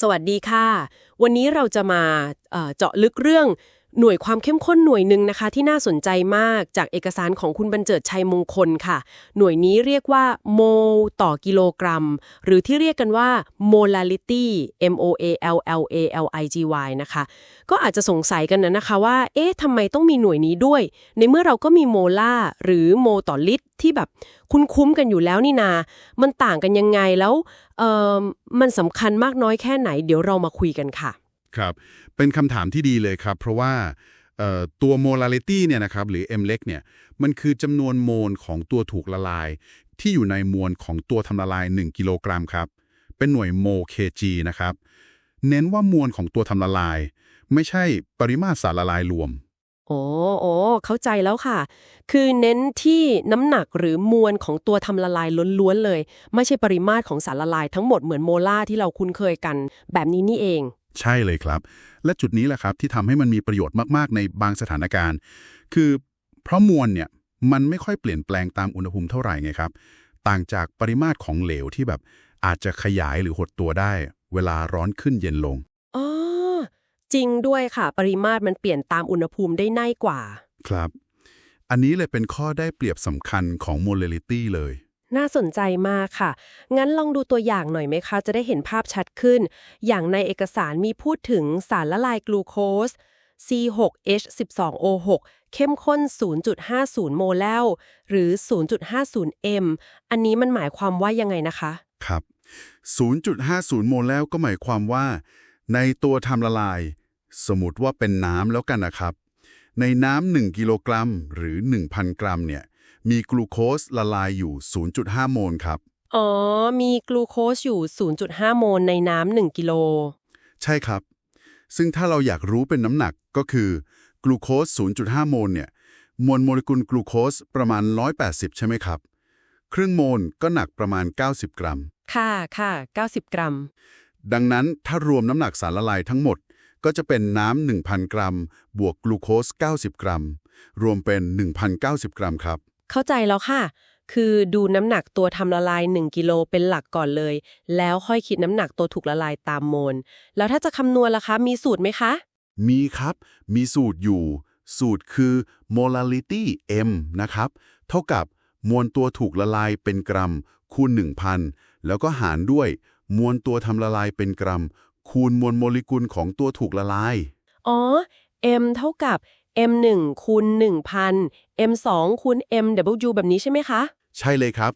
สวัสดีค่ะ วันนี้เราจะมาเจาะลึกเรื่อง หน่วยความเข้มข้นหน่วยหนึ่งนะคะ ที่น่าสนใจมากจากเอกสารของคุณบรรเจิดชัยมงคลค่ะ หน่วยนี้เรียกว่าโมลต่อกิโลกรัม หรือที่เรียกกันว่า molality M O A L L A L I G Y นะคะ ก็อาจจะสงสัยกันนะนะคะว่า เอ๊ะทำไมต้องมีหน่วยนี้ด้วย ในเมื่อเราก็มีโมลาหรือโมต่อลิตรที่แบบคุ้นคุ้มกันอยู่แล้วนี่นา มันต่างกันยังไงแล้วเออมันสำคัญมากน้อยแค่ไหน เดี๋ยวเรามาคุยกันค่ะ ครับ เป็นคำถามที่ดีเลยครับ เพราะว่าตัว molality เนี่ยนะครับหรือ m เล็กเนี่ยมันคือจำนวนโมลของตัวถูกละลาย ที่อยู่ในมวลของตัวทำละลาย 1 กิโลกรัมครับ เป็นหน่วยโม kg นะครับ เน้นว่ามวลของตัวทำละลาย ไม่ใช่ปริมาตรสารละลายรวมโอ้โอ้เข้าใจแล้วค่ะ คือเน้นที่น้ำหนักหรือมวลของตัวทำละลายล้วนๆเลย ไม่ใช่ปริมาตรของสารละลายทั้งหมดเหมือนโมลาที่เราคุ้นเคยกัน แบบนี้นี่เอง ใช่เลยครับ และจุดนี้แหละครับที่ทำให้มันมีประโยชน์มากๆ ในบางสถานการณ์ คือเพราะมวลเนี่ยมันไม่ค่อยเปลี่ยนแปลงตามอุณหภูมิเท่าไหร่ไงครับ ต่างจากปริมาตรของเหลวที่แบบอาจจะขยายหรือหดตัวได้ เวลาร้อนขึ้นเย็นลงอ๋อจริงด้วยค่ะ ปริมาตรมันเปลี่ยนตามอุณหภูมิได้ง่ายกว่า ครับ อันนี้เลยเป็นข้อได้เปรียบสำคัญของ molality เลย น่าสนใจมากค่ะ งั้นลองดูตัวอย่างหน่อยไหมคะ จะได้เห็นภาพชัดขึ้น อย่างในเอกสารมีพูดถึงสารละลายกลูโคส C6H12O6 เข้มข้น 0.50 โมลลหรือ 0.50 m อันนี้มันหมายความว่ายังไงนะคะ ครับ 0.50 โมลแล้วก็หมายความว่า ในตัวทำละลาย สมมติว่าเป็นน้ำแล้วกันนะครับ ในน้ำ1กิโลกรัมหรือ 1,000 กรัมเนี่ย มีกลูโคสละลายอยู่ 0.5 โมลครับ อ๋อ มีกลูโคสอยู่ 0.5 โมลในน้ำ1กิโล ใช่ครับ ซึ่งถ้าเราอยากรู้เป็นน้ำหนักก็คือกลูโคส 0.5 โมลเนี่ย มวลโมเลกุลกลูโคสประมาณ 180 ใช่ไหมครับ ครึ่งโมลก็หนักประมาณ 90 กรัม ค่ะค่ะ90 กรัม ดังนั้นถ้ารวมน้ำหนักสารละลายทั้งหมดก็จะเป็นน้ำ 1,000 กรัม บวกกลูโคส 90 กรัม รวมเป็น 1,090 กรัมครับ เข้าใจแล้วค่ะ คือดูน้ำหนักตัวทำละลาย 1 กิโลเป็นหลักก่อนเลย แล้วค่อยคิดน้ำหนักตัวถูกละลายตามโมล แล้วถ้าจะคำนวณล่ะคะ มีสูตรไหมคะ มีครับ มีสูตรอยู่ สูตรคือ molality m นะครับ เท่ากับมวลตัวถูกละลายเป็นกรัม คูณ 1,000 แล้วก็หารด้วย มวลตัวทำละลายเป็นกรัม คูณมวลโมเลกุลของตัวถูกละลาย อ๋อ m เท่ากับ m 1คูณ1,000 m 2คูณ m w แบบนี้ใช่ไหมคะ ใช่เลยครับ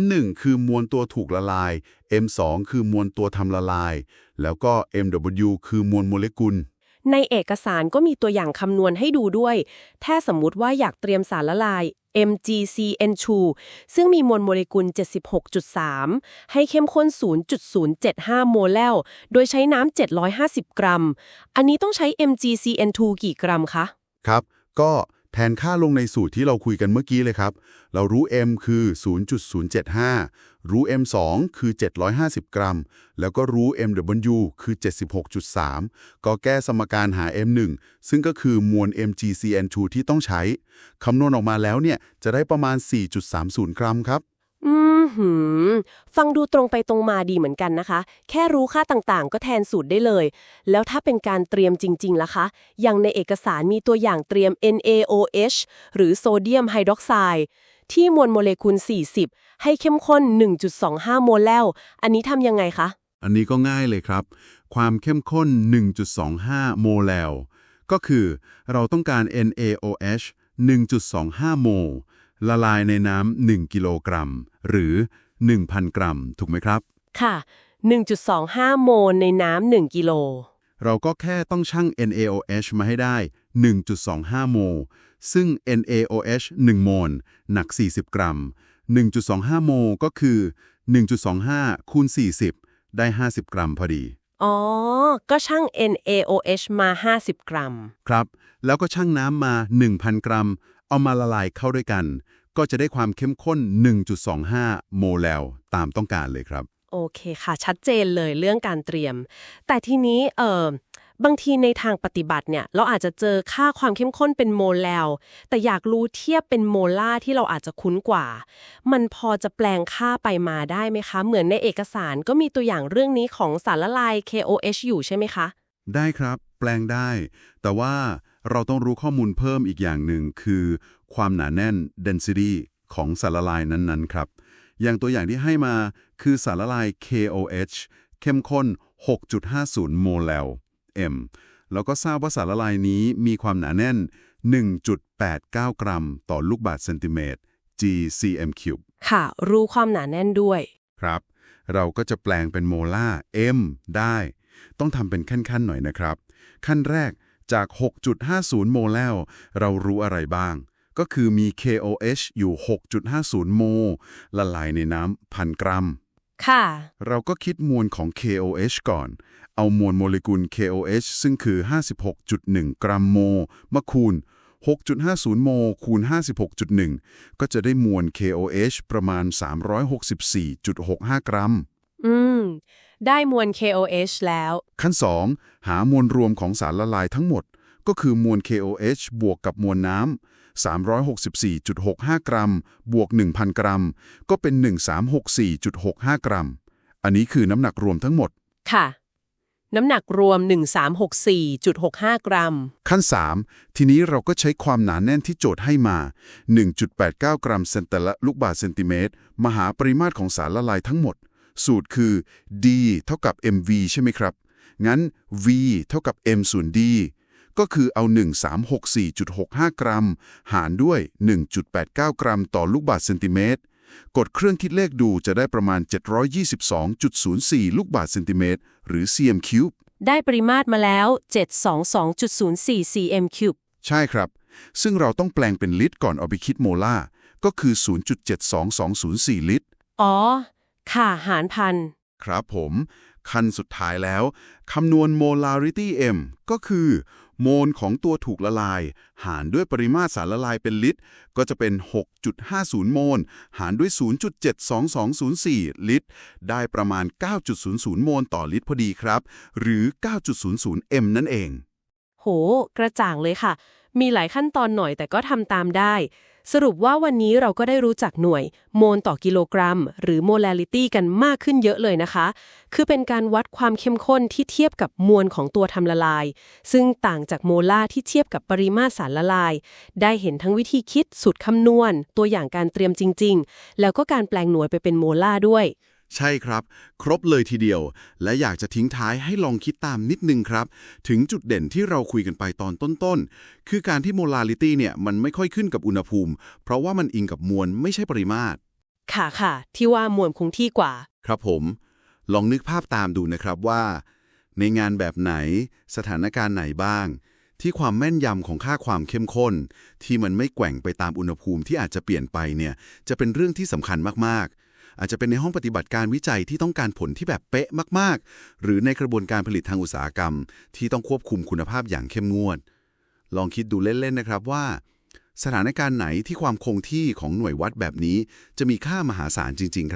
M1 คือมวลตัวถูกละลาย M2 คือมวลตัวทำละลาย แล้วก็ MW คือมวลโมเลกุล ในเอกสารก็มีตัวอย่างคำนวณให้ดูด้วย ถ้าสมมุติว่าอยากเตรียมสารละลาย MgCN2 ซึ่งมีมวลโมเลกุล 76.3 ให้เข้มข้น 0.075 โมลล โดยใช้น้ำ 750 กรัม อันนี้ต้องใช้ MgCN2 กี่กรัมคะ ครับ ก็แทนค่าลงในสูตรที่เราคุยกันเมื่อกี้เลยครับ เรารู้ M คือ 0.075 รู้ M2 คือ 750 กรัม แล้วก็รู้ MW คือ 76.3 ก็แก้สมการหา M1 ซึ่งก็คือมวล MgCN2 ที่ต้องใช้ คำนวณออกมาแล้วเนี่ย จะได้ประมาณ 4.30 กรัมครับ หืม ฟังดูตรงไปตรงมาดีเหมือนกันนะคะ แค่รู้ค่าต่างๆ ก็แทนสูตรได้เลย แล้วถ้าเป็นการเตรียมจริงๆล่ะคะ อย่างในเอกสารมีตัวอย่างเตรียม NaOH หรือโซเดียมไฮดรอกไซด์ที่มวลโมเลกุล 40 ให้เข้มข้น 1.25 โมลลอันนี้ทำยังไงคะ อันนี้ก็ง่ายเลยครับ ความเข้มข้น 1.25 โมลลก็คือเราต้องการ NaOH 1.25 โมล ละลายในน้ำ1กิโลกรัม หรือ 1,000 กรัม ถูกไหมครับ ค่ะ 1.25 โมลในน้ำ1กิโล เราก็แค่ต้องชั่ง NaOH มาให้ได้ 1.25 โมล ซึ่ง NaOH 1 โมล หนัก 40 กรัม 1.25 โมลก็คือ 1.25 คูณ 40 ได้ 50 กรัมพอดี อ๋อ ก็ช่าง NaOH มา 50 กรัม ครับ แล้วก็ชั่งน้ำมา 1,000 กรัม เอามาละลายเข้าด้วยกัน ก็จะได้ความเข้มข้น 1.25 โมลลตามต้องการเลยครับ โอเคค่ะ ชัดเจนเลยเรื่องการเตรียม แต่ทีนี้เออบางทีในทางปฏิบัติเนี่ย เราอาจจะเจอค่าความเข้มข้นเป็นโมลแล้วแต่อยากรู้เทียบเป็นโมลาร์ที่เราอาจจะคุ้นกว่า มันพอจะแปลงค่าไปมาได้ไหมคะ เหมือนในเอกสารก็มีตัวอย่างเรื่องนี้ของสารละลาย KOH อยู่ใช่ไหมคะ ได้ครับ แปลงได้ แต่ว่า เราต้องรู้ข้อมูลเพิ่มอีกอย่างหนึ่งคือ ความหนาแน่น density ของสารละลายนั้นๆครับ อย่างตัวอย่างที่ให้มาคือสารละลาย KOH เข้มข้น 6.50 โมล m แล้วก็ทราบว่าสารละลายนี้มีความหนาแน่น 1.89 กรัม ต่อลูกบาศก์เซนติเมตร gcm3 ค่ะ รู้ความหนาแน่นด้วย ครับ เราก็จะแปลงเป็นโมลาร์ m ได้ ต้องทำเป็นขั้นๆหน่อยนะครับ ขั้นแรก จาก 6.50 โมลลเรารู้อะไรบ้าง ก็คือมี KOH อยู่ 6.50 โมลละลายในน้ำพันกรัม ค่ะ เราก็คิดมวลของ KOH ก่อน เอามวลโมเลกุล KOH ซึ่งคือ 56.1 กรัมโมลมาคูณ 6.50 โมลคูณ 56.1 ก็จะได้มวล KOH ประมาณ 364.65 กรัม อืม ได้มวล KOH แล้ว ขั้น 2 หามวลรวมของสารละลายทั้งหมด ก็คือมวล KOH บวกกับมวลน้ำ364.65 กรัม บวก 1,000 กรัม ก็เป็น 1364.65 กรัม อันนี้คือน้ำหนักรวมทั้งหมด ค่ะ น้ำหนักรวม 1364.65 กรัม ขั้น 3 ทีนี้เราก็ใช้ความหนาแน่นที่โจทย์ให้มา 1.89 กรัมเซนแต่ละลูกบาศก์เซนติเมตรมาหาปริมาตรของสารละลายทั้งหมด สูตรคือ d เท่ากับ mv ใช่ไหมครับ งั้น v เท่ากับ m ส่วน d ก็คือเอา 1364.65 กรัม หารด้วย 1.89 กรัมต่อลูกบาศก์เซนติเมตร กดเครื่องคิดเลขดูจะได้ประมาณ 722.04 ลูกบาศก์เซนติเมตร หรือ cm cube ได้ปริมาตรมาแล้ว 722.04 cm 3ใช่ครับ ซึ่งเราต้องแปลงเป็นลิตรก่อนเอาไปคิดโมลาร์ก็คือ 0.72204 ลิตร อ๋อ ค่ะหารพัน ครับผม ขั้นสุดท้ายแล้ว คำนวณ molarity m ก็คือ โมลของตัวถูกละลาย หารด้วยปริมาตรสารละลายเป็นลิตร ก็จะเป็น 6.50 โมล หารด้วย 0.72204 ลิตร ได้ประมาณ 9.00 โมลต่อลิตรพอดีครับ หรือ 9.00 m นั่นเอง โห กระจ่างเลยค่ะ มีหลายขั้นตอนหน่อยแต่ก็ทำตามได้ สรุปว่าวันนี้เราก็ได้รู้จักหน่วย โมลต่อกิโลกรัม หรือโมเลลิตี้กันมากขึ้นเยอะเลยนะคะ คือเป็นการวัดความเข้มข้นที่เทียบกับมวลของตัวทำละลาย ซึ่งต่างจากโมลาร์ที่เทียบกับปริมาตรสารละลาย ได้เห็นทั้งวิธีคิดสูตรคำนวณ ตัวอย่างการเตรียมจริง ๆ แล้วก็การแปลงหน่วยไปเป็นโมลาร์ด้วย ใช่ครับ ครบเลยทีเดียว และอยากจะทิ้งท้ายให้ลองคิดตามนิดนึงครับ ถึงจุดเด่นที่เราคุยกันไปตอนต้นๆ คือการที่โมลาริตี้เนี่ยมันไม่ค่อยขึ้นกับอุณหภูมิ เพราะว่ามันอิงกับมวลไม่ใช่ปริมาตร ค่ะค่ะ ที่ว่ามวลคงที่กว่า ครับผม ลองนึกภาพตามดูนะครับว่า ในงานแบบไหนสถานการณ์ไหนบ้าง ที่ความแม่นยำของค่าความเข้มข้น ที่มันไม่แกว่งไปตามอุณหภูมิที่อาจจะเปลี่ยนไปเนี่ยจะเป็นเรื่องที่สำคัญมากๆ อาจจะเป็นในห้องปฏิบัติการวิจัยที่ต้องการผลที่แบบเป๊ะมาก ๆ หรือในกระบวนการผลิตทางอุตสาหกรรม ที่ต้องควบคุมคุณภาพอย่างเข้มงวด ลองคิดดูเล่น ๆ นะครับว่า สถานการณ์ไหนที่ความคงที่ของหน่วยวัดแบบนี้ จะมีค่ามหาศาลจริง ๆ ครับ